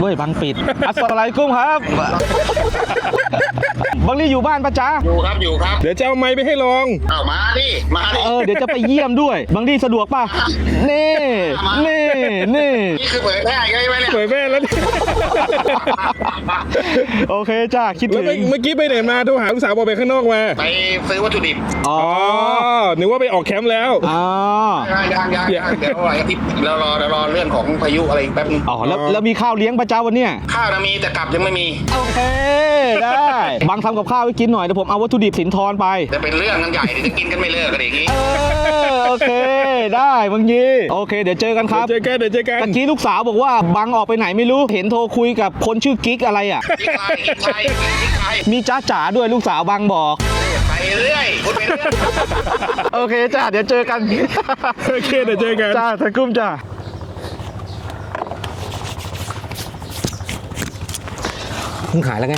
เว้ยบังปิด อัสสลามุอะลัยกุมครับ บังลี่อยู่บ้านปะจ๊ะ อยู่ครับอยู่ครับเดี๋ยวจะเอาไม้ไปให้ลอง เอามาดิมาดิเออเดี๋ยวจะไปเยี่ยมด้วย บังลี่สะดวกป่ะนี่นี่นี่นี่คือเผยแพร่ใช่ไหมเนี่ยเผยแม่แล้วเนี่ยโอเคจ้าคิดแล้วถึไปงเมื่อกี้ไปไหนมาโทรหาลูกสาวบอกไปข้างนอกมา ไปซื้อวัตถุดิบอ๋ออ๋อนึกว่าไปออกแคมป์แล้ว อ๋อยังยังยังยังเดี๋ยวรออาทิตย์เรารอเรารอเรื่องของพายุอะไรอีกแป๊บนึงอ๋อแล้วแล้วมีข้าวเลี้ยงปะจ๊ะวันเนี้ยข้าวนะมีแต่กลับยังไม่มี โอเคได้บังทำกับข้าวให้กินหน่อยเดี๋ยวผมเอาวัตถุดิบสินทรไป จะเป็นเรื่องกันใหญ่เดี๋ยวจะกินกันไม่เลิกกันอย่างนี้ เออโอเค ได้บังยีโอเค เดี๋ยวเจอกันครับเจอกันเดี๋ยวเจอกันตะกี้ลูกสาวบอกว่าบังออกไปไหนไม่รู้เห็นโทรคุยกับคนชื่อกิ๊กอะไรอะ กินไทยกินไทยกินไทยมีจ้าจ๋าด้วยลูกสาวบังบอก ไปเรื่อยพูดไปเรื่อย โอเคจ้าเดี๋ยวเจอกัน โอเคเดี๋ยวเจอกัน จ้าทะกุ้มจ้า เพิ่งหายแล้วไง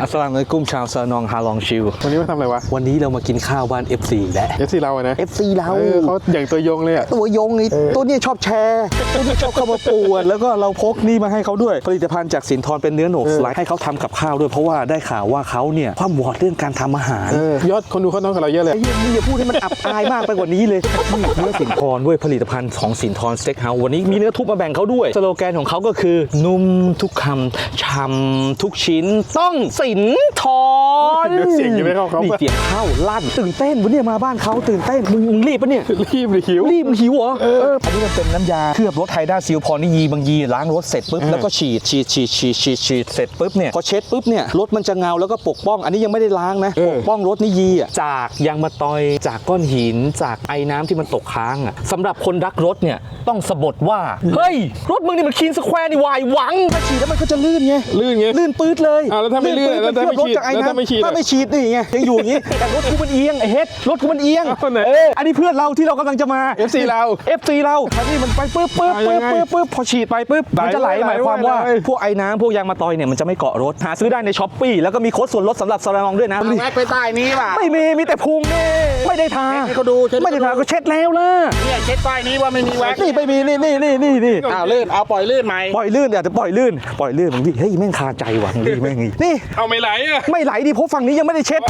อัสสลามุอะลัยกุมชาวซานองฮาลองชิว วันนี้มาทำอะไรวะวันนี้เรามากินข้าวบ้าน FC อีกแล้ว เอฟซีเราอะนะ FC เรา เออเขาอย่างตัวยงเลยอะตัวยงไอ้ตัวเนี้ยชอบแชร์ ตัวเนี้ยชอบเข้ามาปวด แล้วก็เราพกนี่มาให้เขาด้วย ผลิตภัณฑ์จากสินทรเป็นเนื้อโหนกสไลด์ให้เขาทำกับข้าวด้วย เพราะว่าได้ข่าวว่าเขาเนี่ยความวอดเรื่องการทำอาหาร เออยอดคนดูเขาน้องกับเราเยอะเลย ไอ้เหี้ยมึงอย่าพูดให้มันอับอายมากไปกว่านี้เลยนี่เนื้อสินทรด้วยผลิตภัณฑ์ของสินทรสเต็กเฮาส์วันนี้มีเนื้อทุบมาแบ่งเขาด้วย สโลแกนของเขาก็คือ นุ่มทุกคำช่ำทุกชิ้นต้องสินทรเดี๋ยวเสียงยังไม่เข้าเขาปะนี่เสียงเข้าลั่นตื่นเต้นวันนี้มาบ้านเขาตื่นเต้นมึงมึงรีบปะเนี่ยรีบเลยหิวรีบมันหิวเหรอเอออันนี้มันเป็นน้ำยาเคลือบรถไฮด้าซิลพอนี่ยีบางยีล้างรถเสร็จปุ๊บแล้วก็ฉีดฉีดฉีดฉีดฉีดฉีดเสร็จปุ๊บเนี่ยพอเช็ดปุ๊บเนี่ยรถมันจะเงาแล้วก็ปกป้อง อันนี้ยังไม่ได้ล้างนะเอปอกป้องรถนี่ยีอะจากยางมะตอยจากก้อนหินจากไอ้น้ำที่มันตกค้างอะสำหรับคนรักรถเนี่ย ต้องสะบดว่า เฮ้ย รถมึงนี่มันคีนสแควร์นี่วายหวังถ้าฉีดแล้วมันก็จะลื่นไง ลื่นไง ลื่นปื๊ดเลยอ้าวแล้วถ้าไม่ลื่นปื๊ดแล้วถ้าไม่นเคลือบรถฉีดจากอ้แล้วถ้าไม่ฉีดถ้าไม่ฉีดนี่ไงยังอยู่อย่างนี้แต่รถกูมันเอียงไอ้เฮ็ดรถกูมันเอียงเอาไหนเอออันนี้เพื่อนเราที่เรากำลังจะมา FC เรา FC เราอันนี้มันไปปึ๊บปึ๊บอะปึ๊ยับงไงปึ๊บปึ๊บพอฉีดไปปึ๊บไหลมันจะไหลไหลหมายความว่าไหลพวกไอ้น้ำพวกยางมาตอยเนี่ยมันจะไม่เกาะรถหาซื้อได้ในช้อปปี้แล้วก็มีโค้ดส่วนลดสำหรับซาลองด้วยนะแม็กไปใต้นี้ป่ะไม่มีมีแต่พุงนี่ไม่ได้ทาให้เขาดูเช็ดไม่ได้ทาก็เช็ดแล้วล่ะเนี่ยเช็ดป้ายนี้ว่าไม่มีแว็กนี่ไม่มีนี่นี่นี่นี่นี่อ้าวลื่นเอาปล่อยลื่นไหมปล่อยลื่นอาจจะปล่อยลื่นปล่อยลื่นมึงดิเฮ้ยแม่งคาใจว่ะมึงดิแม่งนี่เอาไม่ไหลอะไม่ไหลดิเพราะฝั่งนี้ยังไม่ได้เช็ด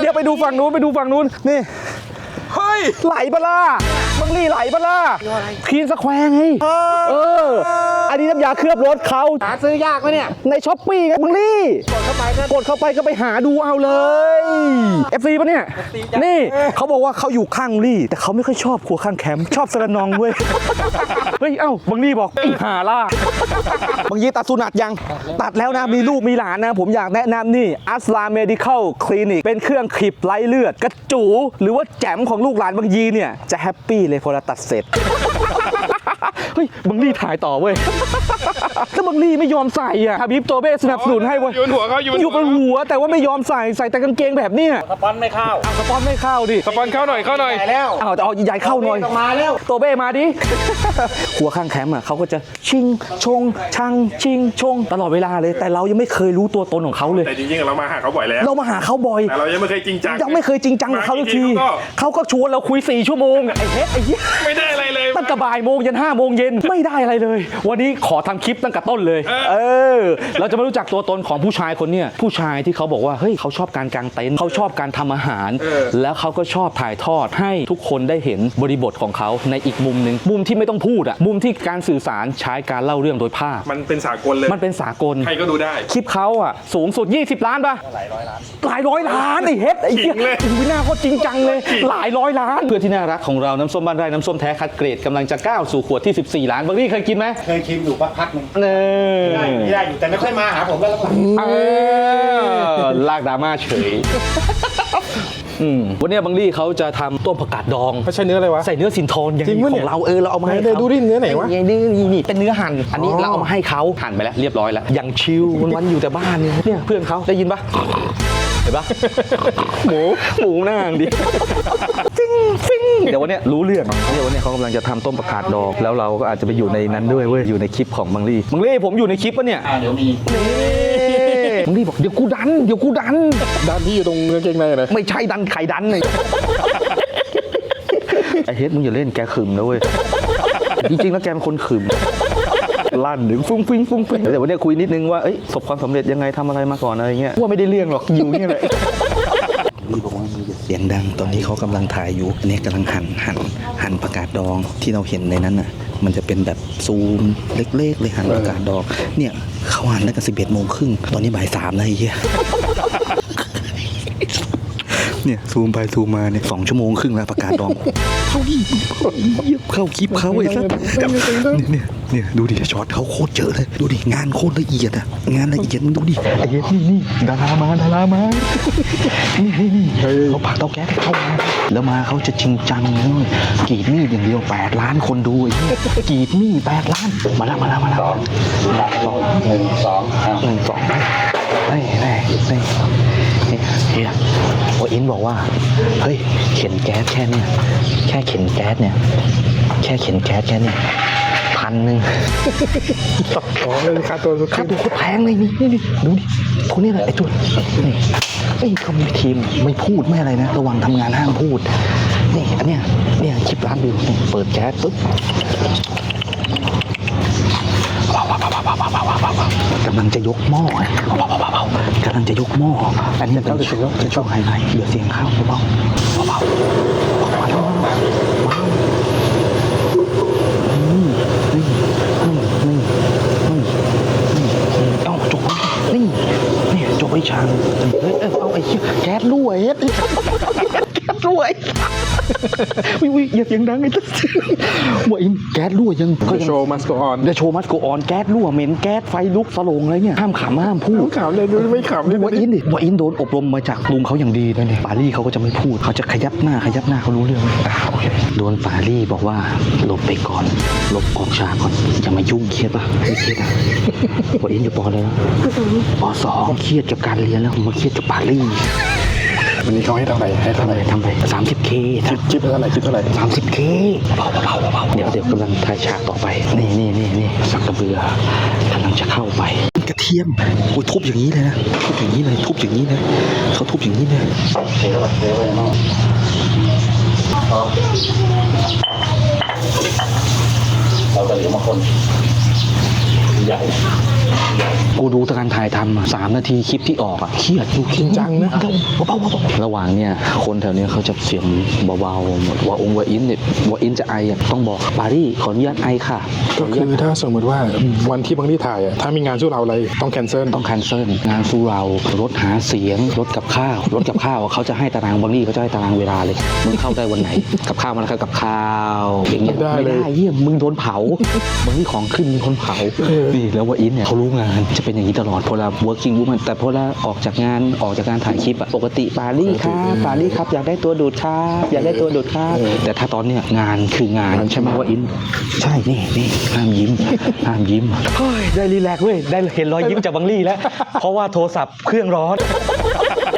เดี๋ยวไปดูฝั่งนู้นไปดูฝั่งนู้นนี่เฮ้ยไหลปะล่ะ บังลี่ไหลปะล่ะคลีนสแควร์ไง เออ อันนี้น้ำยาเคลือบรถเขาหาซื้อยากไหมเนี่ย ในช้อปปี้ไงบังลี่ กดเข้าไปก็กดเข้าไปก็ไปหาดูเอาเลย FC ปะเนี่ย นี่เขาบอกว่าเขาอยู่ข้างลี่ แต่เขาไม่ค่อยชอบครัวข้างแคมป์ชอบสระนองเว้ย เฮ้ย เอ้าบังลี่บอกไอ้หาล่ะบางยีตัดสุนัตยัง ตัดแล้วนะ มีลูกมีหลานนะ ผมอยากแนะนำนี่อัสลาเมดิคอลคลินิกเป็นเครื่องขีบไร้เลือด กระจู หรือว่าแจ๋มของลูกหลานบางยีเนี่ยจะแฮปปี้เลยพอเราตัดเสร็จ เฮ้ยบังลี่ถ่ายต่อเว้ยแล้วบังลี่ไม่ยอมใส่อะฮาบิบโตเบ้สนับสนุนให้เว้ยอยู่บนหัวเขาอยู่บนอยู่บนหัว แต่ว่าไม่ยอมใส่ใส่แต่กางเกงแบบเนี้ยสปอนไม่เข้าเอาสปอนไม่เข้าดิสปอนเข้าหน่อยเข้าหน่อยแต่แล้วเอาแต่เอาใหญ่ๆเข้าหน่อยต้องมาแล้วโตเบ้มาดิหัวข้างแคมป์อะเขาก็จะชิงชงชังชิงชงตลอดเวลาเลย แต่เรายังไม่เคยรู้ตัวตนของเขาเลยแต่จริงๆเรามาหาเขาบ่อยแล้วเรามาหาเขาบ่อยแต่เรายังไม่เคยจริงจังยังไม่เคยจริงจังกับเขาสักทีมากี่เขาก็ชวนเราคุย4ชั่วโมงไอ้เฮ็ดไอ้เหี้ยไม่ได้อะไรเลยตั้งแต่บ่ายโมงยันห้าโมงเย็นไม่ได้อะไรเลย วันนี้ขอทำคลิปตั้งแต่ต้นเลย เออ เราจะมารู้จักตัวตนของผู้ชายคนเนี้ยผู้ชายที่เขาบอกว่าเฮ้ยเขาชอบการกางเต็นท์เขาชอบการทำอาหาร แล้วเขาก็ชอบถ่ายทอดให้ทุกคนได้เห็นบริบทของเขาในอีกมุมหนึ่งมุมที่ไม่ต้องพูดอะมุมที่การสื่อสารใช้การเล่าเรื่องโดยภาพ มันเป็นสากลเลย มันเป็นสากล ใครก็ดูได้ คลิปเขาอะสูงสุด 20 ล้านป่ะหลายร้อยล้านหลายร้อยล้านไอ้เฮ็ดไอ้เหี้ยขิงเลยอุ้ยหน้าเขาจริงจังเลย หลายร้อยล้านเพื่อนที่น่ารักของเราน้ำส้มบ้านไร่น้ำส้มแท้คัดเกรดกำลังจะก้าวสู่ขวดที่ 14 ล้านบางทีเคยกินไหมเคยชิมอยู่พักพักหนึงเนได้ไม่ได้อยู่แต่ไม่ค่อยมาหาผมก็แล้วกันเออลากดราม่าเฉย อืมวันเนี้ยบางลี่เขาจะทำต้มผักกาดดอง เขาใช้เนื้ออะไรวะ ใส่เนื้อสินทรอย่างจริงนี้ปะขเนี่อยงเราเออเราเอามาให้ไหนเขาดูดิเนื้อไหนวะ นี่นี่นี่เป็นเนื้อหั่นอันนี้อ๋อเราเอามาให้เขาหั่นไปแล้วเรียบร้อยแล้วอย่างชิลวันๆอยู่แต่บ้านเนี่ยเนี่ยเพื่อนเขาได้ยินปะเห็นปะ หมูหมูหน้าดิฟิงฟิงเดี๋ยววันเนี้ยรู้เรื่องเดี๋ยววันเนี้ยเขากำลังจะทำต้มผักกาดดองแล้วเราก็อาจจะไปอยู่ในนั้นด้วยเว้ยอยู่ในคลิปของบังลี่บังลี่ผมอยู่ในคลิปปะเนี่ย อ่าเดี๋ยวมี บังลี่บอกเดี๋ยวกูดันเดี๋ยวกูดัน ด้านที่อยู่ตรงกางเกงในนะไม่ใช่ดันไข่ดันเลยไอเฮ็ดมึงอย่าเล่นแกขึมนะเว้ย จริงๆแล้วแกเป็นคนขึมลั่นหรือฟุ้งฟิ้งฟุ้งฟิ้งเดี๋ยววันนี้คุยนิดนึงว่าเอ้ยประสบความสำเร็จยังไงทำอะไรมาก่อนอะไรเงี้ยว่าไม่ได้เรื่องหรอกอยู่เนี่ยแหละมีบอกว่ามีเสียงดังตอนนี้เขากำลังถ่ายอยู่อันนี้กำลังหันหันหันประกาศดองที่เราเห็นในนั้นน่ะ มันจะเป็นแบบซูมเล็กๆเลยหันประกาศดองเนี่ยเขาหันได้กันสิบเอ็ดโมงครึ่งตอนนี้บ่ายสามแล้วไอ้เหี้ยเนี่ยซูมไปซูมมาเนี่ยสองชั่วโมงครึ่งแล้วประกาศดองเข้าดิเยี่ยมเข้าคลิปเขาไอ้สัสเนี่ยเนี่ยเนี่ยดูดิช็อตเขาโคตรเยอะเลย ดูดิงานโคตรละเอียดอะงานละเอียดมึงดูดิไอ้เหี้ยนี่นี่ดารามาดารามานี่นี่นี่ เขาปักเตาแก๊สให้เข้ามาแล้วมาเขาจะจริงจังเลยกรีดมีดอย่างเดียวแปดล้านคนดูไอ้เหี้ยกรีดมีดแปดล้านมาแล้วมาแล้วมาแล้วสองหนึ่งสองหนึ่งสองนี่นี่นี่นี่เฮียโออินบอกว่าเฮ้ยเข็นแก๊สแค่เนี่ยแค่เข็นแก๊สเนี่ยแค่เข็นแก๊สแค่เนี่ยพั นหนึ่งอ๋เลยค่าตัวค่าตัวโคตรแพงเลยนี่นี่ดิดูดิคนนี้แหละไอ้จุดนี่ไอ้เขามีทีมไม่พูดไม่อะไรนะ ระวังทำงานห้ามพูด นี่อันเนี้ยเนี่ยคลิปร้านดูนี่เปิดแก๊สปุ๊บกำลังจะยกหม้อกำลังจะยกหม้ออันนี้เป็นช่วงไฮไลท์เดือดเสียงข้าวเบาเบาเบา วิวอย่าเสียงดังไอ้ตุ๊ดว่าอินแก๊สรั่วยังก็ยังโชว์มัสโกออนเดโชว์มัสโกออนแก๊สรั่วเหม็นแก๊สไฟลุกสลงอะไรเนี่ยห้ามขำห้ามพูด ขำเลยดูไม่ขำเลยว่าอินดิว่าอินโดนอบรมมาจากลุงเขาอย่างดีเลยเนี่ยปารี่เขาก็จะไม่พูด เขาจะขยับหน้าขยับหน้าเขารู้เรื่องอะโอเคโดนปารี่บอกว่าหลบไปก่อนหลบออกฉากก่อนอย่ามายุ่งเครียดปะไม่เครียดอะว่าอินอยู่ปอเลยนะปสองเครียดกับการเรียนแล้วมาเครียดกับปารี่ วันนี้เขาให้เท่าไหร่ให้ทำเท่าอะไหไรร่ทำไปสามสิบเคคิดคิดไปเท่าไหร่คิดเท่าไหร่สามสิบเคเบาเบาเบาเดี๋ยวเดี๋ยวกำลังถ่ายฉากต่อไป นี่นี่นี่นี่สักกระเบือกำลังจะเข้าไปกระเทียมโอ้ยทุบอย่างนี้เลยนะทุบอย่างนี้เลยทุบอย่างนี้เลยเขาทุบอย่างนี้เลยเราจะเหลือมาคนใหญ่ กูดูตะการถ่ายทำอะสามนาทีคลิปที่ออกอะเครียดดูจริงจังนะเบาๆเบาๆระหว่างเนี่ยคนแถวเนี้ยเขาจะเสียงเบาๆหมดว่าองค์ว่าอินเนี่ยว่าอินจะไออะต้องบอกปารีสขออนุญาตไอค่ะก็คือถ้าสมมติว่าวันที่บางที่ถ่ายอะถ้ามีงานสู้เราอะไรต้องแคนเซิลต้องคันเซิลงานสู้เรารถหาเสียงรถกับข้าวรถกับข้าวเขาจะให้ตารางบางนี่เขาจะให้ตารางเวลาเลยมึงเข้าได้วันไหน กับข้าวมันก็กับข้าวอย่างเงี้ยได้เลยไม่ได้เยี่ยมมึงโดนเผามึงนี่ของขึ้นมีคนเผานี่แล้วว่าอินเนี่ยเขารู้งานจะเป็นอย่างนี้ตลอดพอเรา working woman แต่พอเราออกจากงานออกจากการถ่ายคลิปอะปกติปารีสครับปารีสครับอยากได้ตัวดูดครับอยากได้ตัวดูดครับแต่ถ้าตอนเนี้ยงานคืองานใช่ไหมว่าอิน ใช่นี่นี่ห้ามยิ้มห้ามยิ้มเฮ้ยได้รีแลกซ์เว้ยได้เห็นรอยยิ้มจากบังลี่แล้ว เพราะว่าโทรศัพท์เครื่องร้อน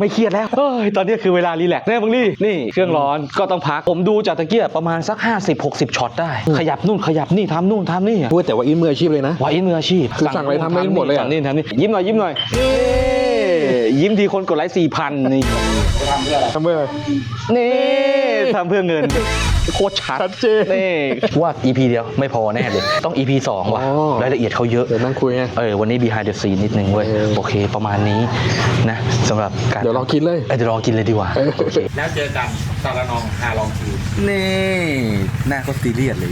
ไม่เครียดแล้วเฮ้ยตอนนี้คือเวลารีแลกซ์แน่บังลี่นี่เครื่องร้อนก็ต้องพัก ผมดูจากตะเกียบประมาณสัก 50-60ช็อตได้ ขยับนู่นขยับนี่ทำนู่นทำนี่อะ พูดแต่ว่าอินมืออาชีพเลยนะวาอินมืออาชีพคือสั่งอะไรทำได้หมดเลยอะ สั่งนี่ทำนี่ยิ้มหน่อยยิ้มหน่อยนี่ยิ้มทีคนกดไลค์สี่พันนี่ทำเมื่อนี่ทำเพื่อเงิน โคตรชัดชัดเจน นี่ว่า EP เดียวไม่พอแน่เลย ต้อง EP 2 ว่ะ อ๋อ รายละเอียดเขาเยอะ เดี๋ยวนั่งคุยไง เออ วันนี้ behind the scene นิดนึงเว้ย เออ โอเค ประมาณนี้นะสำหรับการเดี๋ยวเรากินเลย เออเดี๋ยวรอกินเลยดีกว่า เออ โอเค แล้วเจอกันตาละนองฮาลองคิว นี่ หน้าก็ซีเรียสเลย